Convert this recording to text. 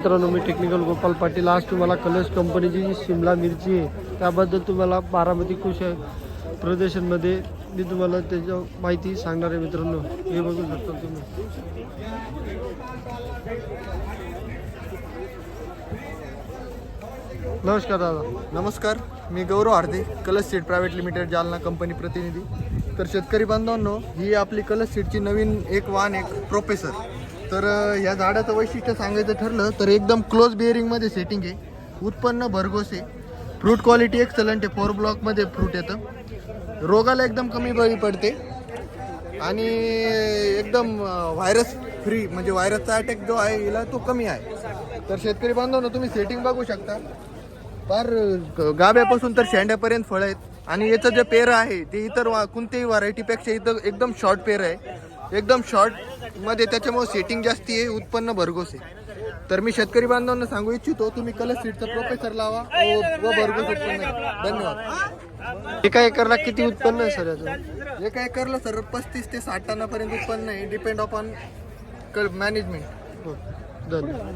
मित्रांनो मी टेक्निकल गोपाल पाटील. आज तुम्हाला कलर्स कंपनीची जी शिमला मिरची आहे त्याबद्दल तुम्हाला बारामती कृषी प्रदर्शनमध्ये मी तुम्हाला त्याच्या माहिती सांगणार आहे मित्रांनो. हे बघू शकता तुम्ही. नमस्कार दादा. नमस्कार मी Gaurav Harde Kalash seeds private limited Jalna company प्रतिनिधी. तर शेतकरी बांधवांनो ही आपली कलश सीटची नवीन एक वाहन एक प्रोफेसर तर या झाडाचं वैशिष्ट्य सांगायचं ठरलं तर एकदम क्लोज बिअरिंगमध्ये सेटिंग आहे. उत्पन्न भरघोस आहे. फ्रूट क्वालिटी एक्सलंट आहे. फोर ब्लॉकमध्ये फ्रूट येतं. रोगाला एकदम कमी बळी पडते. आणि एकदम व्हायरस फ्री म्हणजे व्हायरसचा अटॅक जो आहे हिला तो कमी आहे. तर शेतकरी बांधव ना तुम्ही सेटिंग बघू शकता. फार गाभ्यापासून तर शेंड्यापर्यंत फळं आहेत. आणि याचं जे पेर आहे ते इतर वा कोणत्याही व्हरायटीपेक्षा इथं एकदम शॉर्ट पेर आहे. एकदम शॉर्टमध्ये त्याच्यामुळे सेटिंग जास्ती आहे उत्पन्न भरघोस आहे. तर मी शेतकरी बांधवांना सांगू इच्छितो तुम्ही कलर सीटचा प्रोफेसर लावा व भरघोस उत्पन्न धन्यवाद. एका एकरला किती उत्पन्न आहे सर याचं? एका एकरला सर पस्तीस ते साठ टनापर्यंत उत्पन्न आहे डिपेंड अपॉन मॅनेजमेंट हो धन्यवाद.